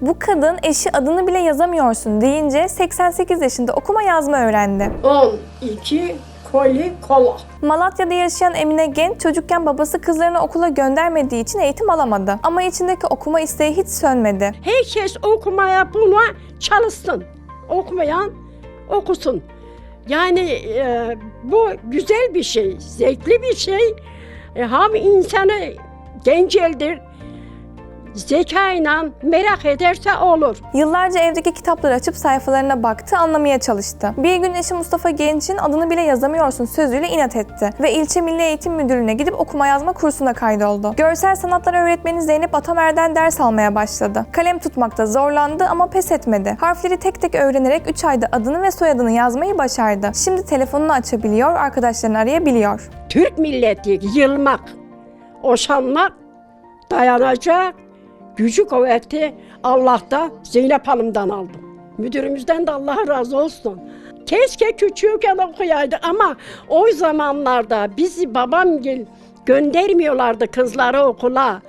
Bu kadın eşi adını bile yazamıyorsun deyince 88 yaşında okuma yazma öğrendi. 12 koli kola. Malatya'da yaşayan Emine Genç çocukken babası kızlarını okula göndermediği için eğitim alamadı. Ama içindeki okuma isteği hiç sönmedi. Herkes okumaya buna çalışsın. Okumayan okusun. Yani e, bu güzel bir şey, zevkli bir şey. E, hem insanı genceldir, zekayla merak ederse olur. Yıllarca evdeki kitapları açıp sayfalarına baktı, anlamaya çalıştı. Bir gün eşi Mustafa Genç'in adını bile yazamıyorsun sözüyle inat etti ve ilçe Milli Eğitim Müdürlüğü'ne gidip okuma yazma kursuna kaydoldu. Görsel sanatlar öğretmeni Zeynep Atamer'den ders almaya başladı. Kalem tutmakta zorlandı ama pes etmedi. Harfleri tek tek öğrenerek 3 ayda adını ve soyadını yazmayı başardı. Şimdi telefonunu açabiliyor, arkadaşlarını arayabiliyor. Türk milleti yılmak, oşanmak, dayanacak, gücü kuvveti Allah'ta Zeynep Hanım'dan aldım. Müdürümüzden de Allah razı olsun. Keşke küçükken okuyaydı ama o zamanlarda bizi babamgil göndermiyorlardı kızları okula.